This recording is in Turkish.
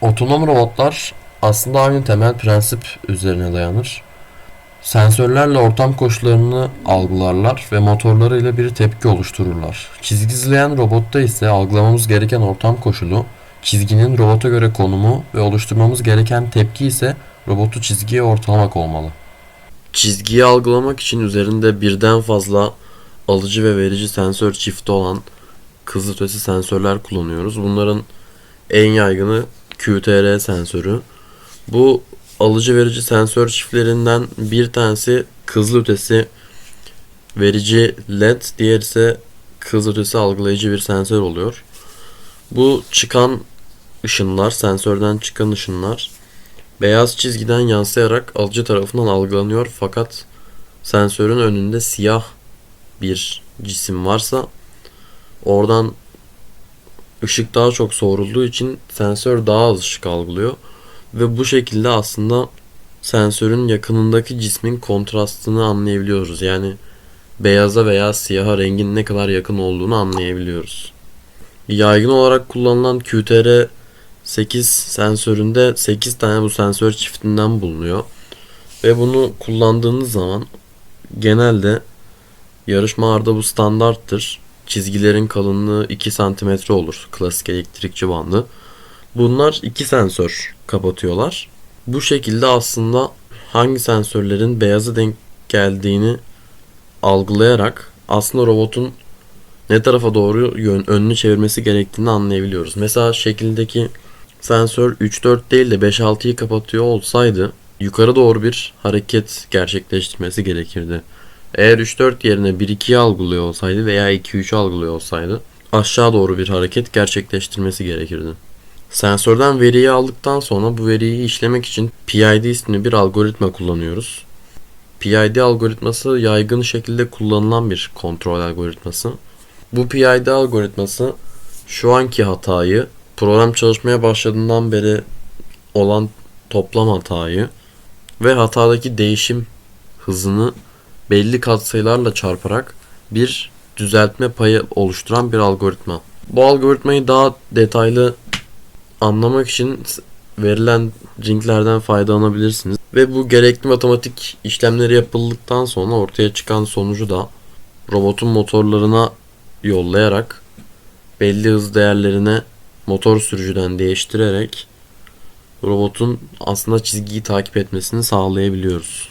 Otonom robotlar aslında aynı temel prensip üzerine dayanır. Sensörlerle ortam koşullarını algılarlar ve motorlarıyla bir tepki oluştururlar. Çizgi izleyen robotta ise algılamamız gereken ortam koşulu, çizginin robota göre konumu ve oluşturmamız gereken tepki ise robotu çizgiye ortalamak olmalı. Çizgiyi algılamak için üzerinde birden fazla alıcı ve verici sensör çifti olan kızılötesi sensörler kullanıyoruz. Bunların en yaygını QTR sensörü. Bu alıcı verici sensör çiftlerinden bir tanesi kızılötesi verici LED, diğer ise kızılötesi algılayıcı bir sensör oluyor. Bu çıkan ışınlar, sensörden çıkan ışınlar beyaz çizgiden yansıyarak alıcı tarafından algılanıyor fakat sensörün önünde siyah bir cisim varsa oradan ışık daha çok soğurulduğu için sensör daha az ışık algılıyor ve bu şekilde aslında sensörün yakınındaki cismin kontrastını anlayabiliyoruz. Yani beyaza veya siyaha rengin ne kadar yakın olduğunu anlayabiliyoruz. Yaygın olarak kullanılan QTR 8 sensöründe 8 tane bu sensör çiftinden bulunuyor. Ve bunu kullandığınız zaman genelde yarışmalarda bu standarttır. Çizgilerin kalınlığı 2 cm olur. Klasik elektrikçi bandı. Bunlar iki sensör kapatıyorlar. Bu şekilde aslında hangi sensörlerin beyaza denk geldiğini algılayarak aslında robotun ne tarafa doğru yön, önünü çevirmesi gerektiğini anlayabiliyoruz. Mesela şekildeki sensör 3-4 değil de 5-6'yı kapatıyor olsaydı yukarı doğru bir hareket gerçekleştirmesi gerekirdi. Eğer 3-4 yerine 1-2'yi algılıyor olsaydı veya 2-3'ü algılıyor olsaydı aşağı doğru bir hareket gerçekleştirmesi gerekirdi. Sensörden veriyi aldıktan sonra bu veriyi işlemek için PID isimli bir algoritma kullanıyoruz. PID algoritması yaygın şekilde kullanılan bir kontrol algoritması. Bu PID algoritması şu anki hatayı program çalışmaya başladığından beri olan toplam hatayı ve hatadaki değişim hızını belli katsayılarla çarparak bir düzeltme payı oluşturan bir algoritma. Bu algoritmayı daha detaylı anlamak için verilen linklerden faydalanabilirsiniz. Ve bu gerekli matematik işlemleri yapıldıktan sonra ortaya çıkan sonucu da robotun motorlarına yollayarak belli hız değerlerine motor sürücüden değiştirerek robotun aslında çizgiyi takip etmesini sağlayabiliyoruz.